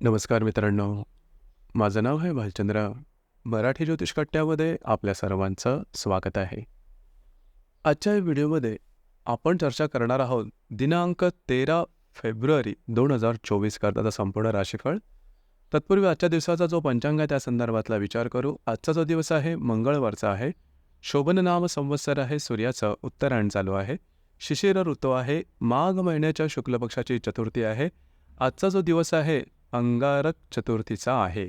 नमस्कार मित्रांनो. माझं नाव आहे भालचंद्र. मराठी ज्योतिष कट्ट्यामध्ये आपल्या सर्वांचं स्वागत आहे. आजच्या या व्हिडिओमध्ये आपण चर्चा करणार आहोत दिनांक तेरा फेब्रुवारी दोन हजार चोवीस करताचा संपूर्ण राशीफळ. तत्पूर्वी आजच्या दिवसाचा जो पंचांग आहे त्या संदर्भातला विचार करू. आजचा जो दिवस आहे मंगळवारचा आहे. शोभन नाम संवत्सर आहे सूर्याचं उत्तरायण चालू आहे. शिशिर ऋतू आहे. माघ महिन्याच्या शुक्ल पक्षाची चतुर्थी आहे. आजचा जो दिवस आहे अंगारक चतुर्थीचा आहे.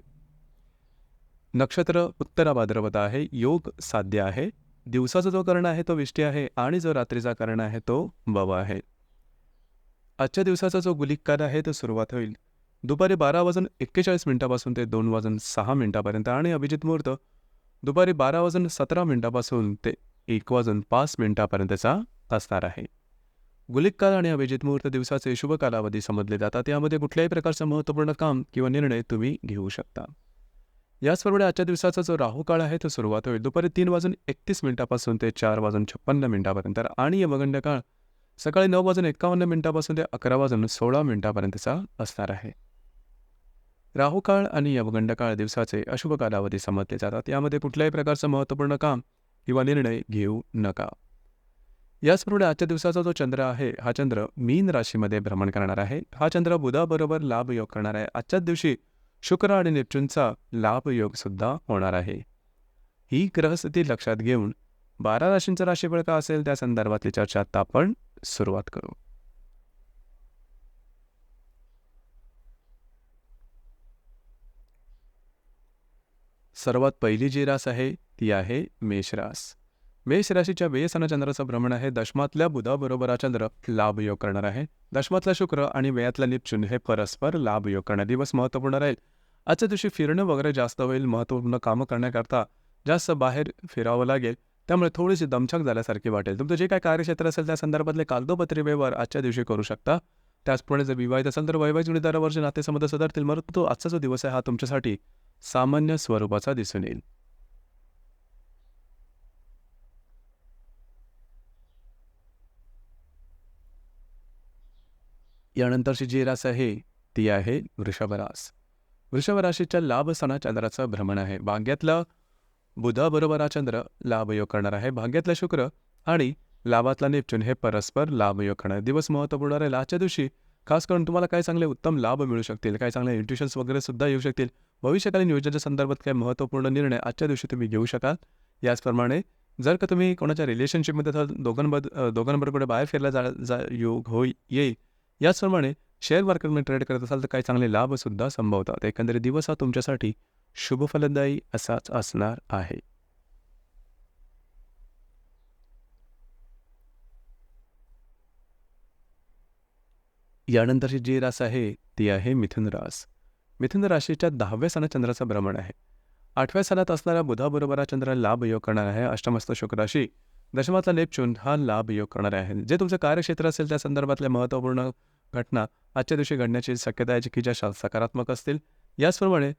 नक्षत्र उत्तराभाद्रपदा आहे. योग साध्य आहे. दिवसाचा जो कर्ण आहे तो विष्टी आहे आणि जो रात्रीचा कर्ण आहे तो बव आहे. आजच्या दिवसाचा जो गुलिक आहे तो सुरुवात होईल. दुपारी बारा वाजून एक्केचाळीस मिनिटापासून ते दोन वाजून सहा मिनिटापर्यंत आणि अभिजित मुहूर्त दुपारी बारा वाजून सतरा मिनिटापासून ते एक वाजून पाच मिनिटापर्यंतचा असणार आहे. गुलिककाल आणि अभिजित मुहूर्त दिवसाचे शुभ कालावधी समजले जातात. यामध्ये कुठल्याही प्रकारचं महत्त्वपूर्ण काम किंवा निर्णय तुम्ही घेऊ शकता. याचप्रमाणे आजच्या दिवसाचा जो राहू काळ आहे तो सुरुवात होईल. दुपारी तीन वाजून एकतीस मिनिटापासून ते चार वाजून छप्पन्न मिनिटापर्यंत. आणि यमगंड काळ सकाळी नऊ वाजून एकावन्न मिनिटापासून ते अकरा वाजून सोळा मिनिटापर्यंतचा असणार आहे. राहू काळ आणि यमगंड काळ दिवसाचे अशुभ कालावधी समजले जातात. यामध्ये कुठल्याही प्रकारचं महत्त्वपूर्ण काम किंवा निर्णय घेऊ नका. याचप्रमाणे आजच्या दिवसाचा जो चंद्र आहे हा चंद्र मीन राशीमध्ये भ्रमण करणार आहे. हा चंद्र बुधाबरोबर लाभ योग करणार आहे. आजच्याच दिवशी शुक्र आणि नेपच्यूनचा लाभ योग सुद्धा होणार आहे. ही ग्रहस्थिती लक्षात घेऊन बारा राशींचं राशीफळ का असेल त्या संदर्भातली चर्चा आता आपण सुरुवात करू. सर्वात पहिली जी रास आहे ती आहे मेषरास मेष राशीच्या व्ययसना चंद्राचं भ्रमण आहे. दशमातल्या बुधाबरोबर हा चंद्र लाभयोग करणार आहे. दशमातला शुक्र आणि व्ययातला निपचून हे परस्पर लाभयोग करणार दिवस महत्त्वपूर्ण राहील. आजच्या दिवशी फिरणं वगैरे जास्त होईल महत्त्वपूर्ण कामं करण्याकरता जास्त बाहेर फिरावं लागेल. त्यामुळे थोडीशी दमछाक झाल्यासारखी वाटेल. तुमचं जे काय कार्यक्षेत्र असेल त्या संदर्भातले कागदोपत्री व्यवहार आजच्या दिवशी करू शकता. त्याचप्रमाणे जर विवाहित असेल तर वैवाहिक जोडीदारावरचे नातेसंबंध सुधारतील मग तो आजचा जो दिवस आहे. हा तुमच्यासाठी सामान्य स्वरूपाचा दिसून येईल. यानंतरची जी रास आहे ती आहे वृषभरास वृषभराशीच्या वृषभ राशीच्या लाभ सणा चंद्राचं भ्रमण आहे. भाग्यातला बुधाबरोबर हा चंद्र लाभयोग करणार आहे. भाग्यातला शुक्र आणि लाभातला नेपच्यून हे परस्पर लाभयोग करणार दिवस महत्त्वपूर्ण राहील. आजच्या दिवशी खास करून तुम्हाला काय चांगले उत्तम लाभ मिळू शकतील काय चांगले इंट्युशन्स वगैरे सुद्धा येऊ शकतील भविष्यकालीन नियोजनाच्या संदर्भात काही महत्त्वपूर्ण निर्णय आजच्या दिवशी तुम्ही घेऊ शकाल याचप्रमाणे जर का तुम्ही कोणाच्या रिलेशनशिपमध्ये असाल दोघांबद दोघांबरोबर बाहेर फिरला जा जा योग होई येईल याचप्रमाणे शेअर मार्केटमध्ये ट्रेड करत असाल तर काही चांगले लाभसुद्धा संभवतात. एकंदरीत दिवस हा तुमच्यासाठी शुभफलदायी असाच असणार आहे. यानंतरची जी रास आहे ती आहे मिथुन रास. मिथुन राशीच्या दहाव्या सणात चंद्राचं भ्रमण आहे. आठव्या सणात असणाऱ्या बुधाबरोबर हा चंद्र लाभ योग करणार आहे. अष्टमस्त शुक्राशी दशमातला नेपच्यून हा लाभ योग करणार आहे जे तुमचं कार्यक्षेत्र असेल त्या संदर्भातल्या महत्त्वपूर्ण घटना आजच्या दिवशी घडण्याची शक्यता आहे की ज्या सकारात्मक असतील. याचप्रमाणे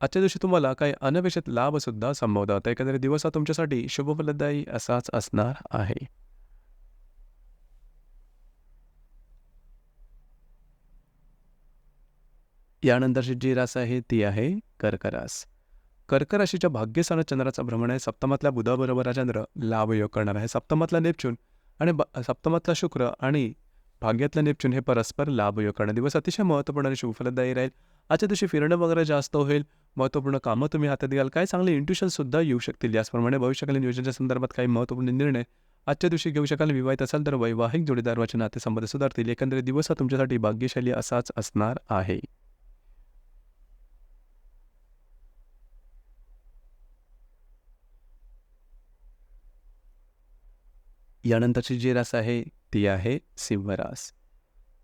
आजच्या दिवशी तुम्हाला काही अनपेक्षित लाभसुद्धा संभवतात. एकंदरीत दिवस हा तुमच्यासाठी शुभफलदायी असाच असणार आहे. यानंतरची जी रास आहे ती आहे कर्करास. कर्कराशीच्या कर्क राशीच्या चंद्राचा भ्रमण आहे. सप्तमातल्या बुधाबरोबर हा चंद्र लाभयोग करणार आहे. सप्तमातला नेपच्यून आणि सप्तमातला शुक्र आणि भाग्यातला नेपच्यून हे परस्पर लाभयोग करणार. दिवस अतिशय महत्त्वपूर्ण आणि शुभफलदायी राहील. आजच्या दिवशी फिरणं वगैरे जास्त होईल. महत्त्वपूर्ण कामं तुम्ही हातात घ्याल. काही चांगले इंट्युशनसुद्धा येऊ शकतील याचप्रमाणे भविष्यकालीन योजनेच्या संदर्भात काही महत्त्वपूर्ण निर्णय आजच्या दिवशी घेऊ शकाल. विवाहित असाल तर वैवाहिक जोडीदाराचे नातेसंबंध सुधारतील. एकंदरीत दिवस हा तुमच्यासाठी भाग्यशाली असाच असणार आहे. यानंतरची जी रास आहे ती आहे सिंह रास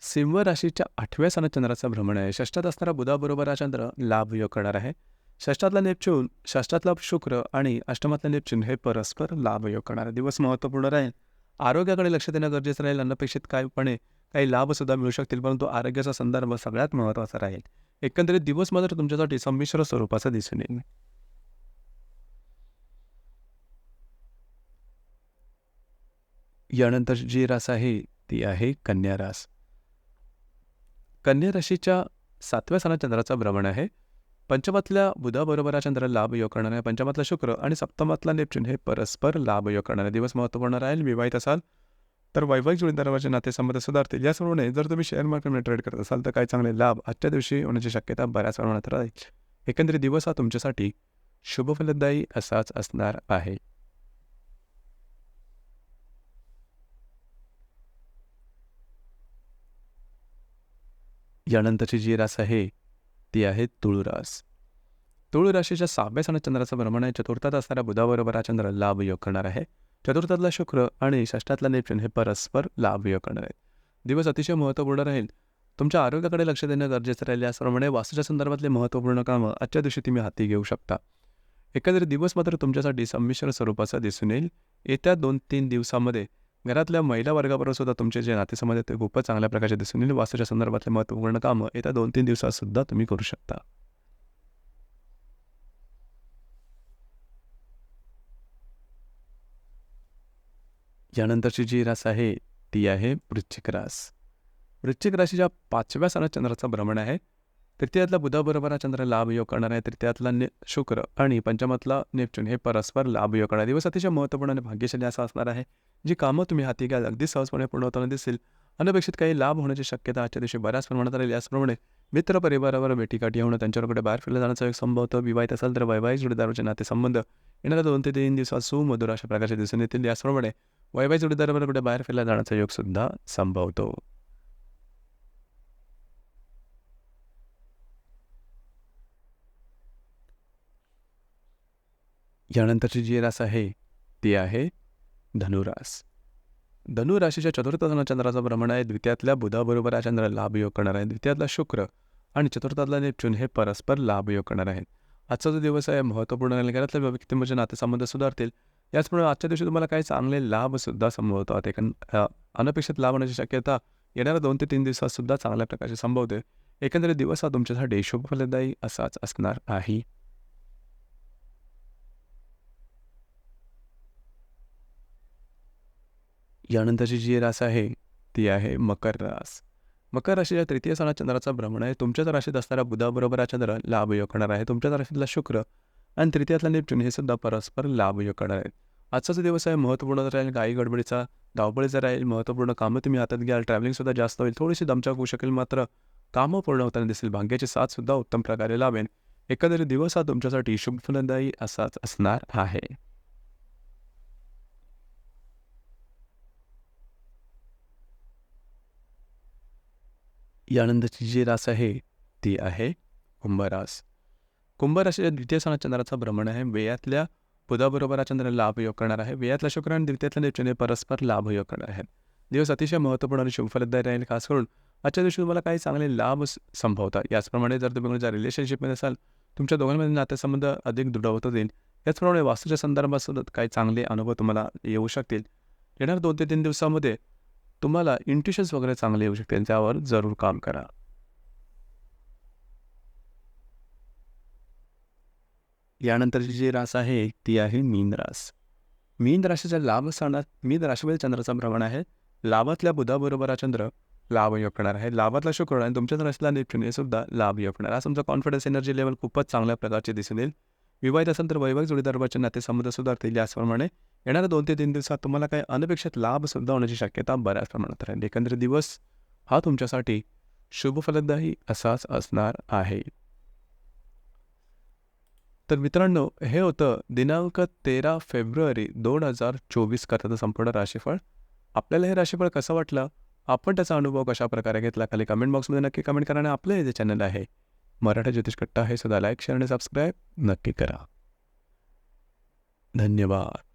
सिंह राशीच्या आठव्या स्थानात चंद्राचा भ्रमण आहे. षष्ठात असणारा बुधाबरोबर हा चंद्र लाभ योग करणार आहे. षष्ठातला नेपच्यून षष्ठातला शुक्र आणि अष्टमातला नेपच्यून हे परस्पर लाभ योग करणार आहे. दिवस महत्त्वपूर्ण राहील. आरोग्याकडे लक्ष देणं गरजेचं राहील. अनपेक्षित कायपणे काही लाभसुद्धा मिळू शकतील परंतु आरोग्याचा संदर्भ सगळ्यात महत्त्वाचा राहील. एकंदरीत दिवस मात्र तुमच्यासाठी संमिश्र स्वरूपाचा दिसून येईल. यानंतर जी रास आहे ती आहे कन्या रास. कन्या राशीच्या सातव्या स्थानात चंद्राचा भ्रमण आहे. पंचमातल्या बुधाबरोबर हा चंद्र लाभ योग करणार आहे पंचमातला शुक्र आणि सप्तमातला नेपच्यून हे परस्पर लाभ योग करणारे. दिवस महत्त्वपूर्ण राहील विवाहित असाल तर वैवाहिक जोडीदारावरचे नातेसंबंध सुधारतील. या याचप्रमाणे जर तुम्ही शेअर मार्केटमध्ये ट्रेड करत असाल तर काही चांगले लाभ आजच्या दिवशी होण्याची शक्यता बऱ्याच प्रमाणात राहील. एकंदरीत दिवस हा तुमच्यासाठी शुभफलदायी असाच असणार आहे. यानंतरची जी रास आहे ती आहे तुळुरास. तुळू राशीच्या सहाव्या सणात चंद्राचं भ्रमण आहे. चतुर्थात असणाऱ्या बुधाबरोबर हा चंद्र लाभ योग करणार आहे. चतुर्थातला शुक्र आणि षष्ठातला नेपच्यून हे परस्पर लाभ योग करणार आहेत. दिवस अतिशय महत्त्वपूर्ण राहील. तुमच्या आरोग्याकडे लक्ष देणं गरजेचं राहील. याचप्रमाणे वास्तूच्या संदर्भातले महत्त्वपूर्ण कामं आजच्या दिवशी तुम्ही हाती घेऊ शकता. एकंदरीत दिवस मात्र तुमच्यासाठी संमिश्र स्वरूपाचा दिसून येईल. येत्या दोन तीन दिवसामध्ये घरातल्या महिला वर्गाबरोबर सुद्धा तुमचे जे नातेसंबंध आहेत ते खूपच चांगल्या प्रकारचे दिसून येईल. वास्तूच्या संदर्भातले महत्त्वपूर्ण कामं येत्या दोन तीन दिवसात सुद्धा तुम्ही करू शकता. यानंतरची जी रास आहे ती आहे वृश्चिक रास. वृश्चिक राशीच्या पाचव्या सणात चंद्राचं भ्रमण आहे. तृतीयातला बुधाबरोबर हा चंद्र लाभ योग करणार आहे तृतीयातला ने शुक्र आणि पंचमातला नेपच्यून हे परस्पर लाभयोग करणार. दिवस अतिशय महत्त्वपूर्ण आणि भाग्यशाली असा असणार आहे. जी कामं तुम्ही हाती घ्याल अगदी सहजपणे पूर्ण होताना दिसेल अनपेक्षित काही लाभ होण्याची शक्यता आजच्या दिवशी बऱ्याच प्रमाणात राहील. याचप्रमाणे मित्र परिवारावर भेटीगाठी होणं त्यांच्याकडे बाहेर फिरलं जाण्याचा एक संभवतं विवाहित असेल तर वैवाहिक जोडीदाराचे नाते संबंध येणाऱ्या दोन ते तीन दिवसात सुमधुर अशा प्रकारचे दिसून येतील. याचप्रमाणे वैवाहिक जोडीदारावर कुठे बाहेर फिरला जाण्याचा योग सुद्धा संभवतो. यानंतरची जी रास आहे ती आहे धनुरास. धनुराशीच्या चतुर्थ चंद्राचा भ्रमण आहे. द्वितीयातल्या बुधाबरोबर हा चंद्र लाभ योग करणार आहे. द्वितीयातला शुक्र आणि चतुर्थातला नेपच्यून हे परस्पर लाभ योग करणार आहेत. आजचा जो दिवस आहे महत्त्वपूर्ण घरातल्या व्यक्तीमध्ये नातेसंबंध सुधारतील. याचमुळे आजच्या दिवशी तुम्हाला काही चांगले लाभसुद्धा संभवतात एक अनपेक्षित लाभ होण्याची शक्यता येणाऱ्या दोन ते तीन दिवसात सुद्धा चांगल्या प्रकारचे संभवते. एकंदरीत दिवस हा तुमच्यासाठी शुभफलदायी असाच असणार आहे. यानंतरची जी रास आहे ती आहे मकर रास. मकर राशीच्या तृतीय सणात चंद्राचा भ्रमण आहे. तुमच्याच राशीत असणाऱ्या बुधाबरोबर हा चंद्र लाभ योग करणार आहे. तुमच्याच राशीतला शुक्र आणि तृतीयातला नेपच्यून हे सुद्धा परस्पर लाभ योग करणार आहेत. आजचा जो दिवस आहे. महत्त्वपूर्ण राहील गायी गडबडीचा धावपळीचा राहील महत्त्वपूर्ण कामं तुम्ही हातात घ्याल ट्रॅव्हलिंगसुद्धा जास्त होईल थोडीशी दमचाक होऊ शकेल मात्र कामं पूर्ण होताना दिसेल. भाग्याची साथसुद्धा उत्तम प्रकारे लावेन एकंदरीत दिवस हा तुमच्यासाठी शुभफलदायी असाच असणार आहे. यानंतरची जी रास आहे ती आहे कुंभरास. कुंभराशीच्या द्वितीय सणात चंद्राचा भ्रमण आहे. वेयातल्या बुधाबरोबर हा चंद्र लाभ योग करणार आहे. वेयातला शुक्र आणि द्वितीयातल्या नेपच्यून परस्पर लाभ योग करणार आहेत दिवस अतिशय महत्त्वपूर्ण आणि शुभफलदायी राहील. खास करून आजच्या दिवशी तुम्हाला काही चांगले लाभ संभवतात. याचप्रमाणे जर तुम्ही कोणाच्या रिलेशनशिपमध्ये असाल तुमच्या दोघांमध्ये नातेसंबंध अधिक दृढ होत जाईल याचप्रमाणे वास्तूच्या संदर्भात सुद्धा काही चांगले अनुभव तुम्हाला येऊ शकतील. येणार दोन ते तीन दिवसामध्ये तुम्हाला इंट्युशन्स वगैरे चांगले येऊ शकते. त्यावर जरूर काम करा. यानंतरची जी रास आहे ती आहे मीन रास. मीन राशीच्या लाभ स्थानात मीन राशीमध्ये चंद्राचा भ्रमण आहे. लाभातल्या बुधाबरोबर हा चंद्र लाभ योगणार आहे. लाभातला शुक्र आणि तुमच्याच राशीला नेपच्यून सुद्धा लाभ योगणार आज तुमचा कॉन्फिडन्स एनर्जी लेवल खूपच चांगल्या प्रकारचे दिसून येईल. विवाहित असेल तर वैवाहिक जोडीदाराचे नातेसंबंध सुधारतील याचप्रमाणे. येणाऱ्या दोन ते तीन दिवसात तुम्हाला काही अनपेक्षित लाभ सुद्धा होण्याची शक्यता बऱ्याच प्रमाणात राहील. एकंदरीत दिवस हा तुमच्यासाठी शुभफलदायी असाच असणार आहे. तर मित्रांनो हे होतं दिनांक तेरा फेब्रुवारी दोन हजार चोवीस करताचं संपूर्ण राशीफळ. आपल्याला हे राशीफळ कसं वाटलं? आपण त्याचा अनुभव कशा प्रकारे घेतला? खाली कमेंट बॉक्समध्ये नक्की कमेंट करा आणि आपलं हे जे चॅनल आहे मराठा ज्योतिष कट्टा हे सुद्धा लाईक शेअर आणि सबस्क्राईब नक्की करा. धन्यवाद.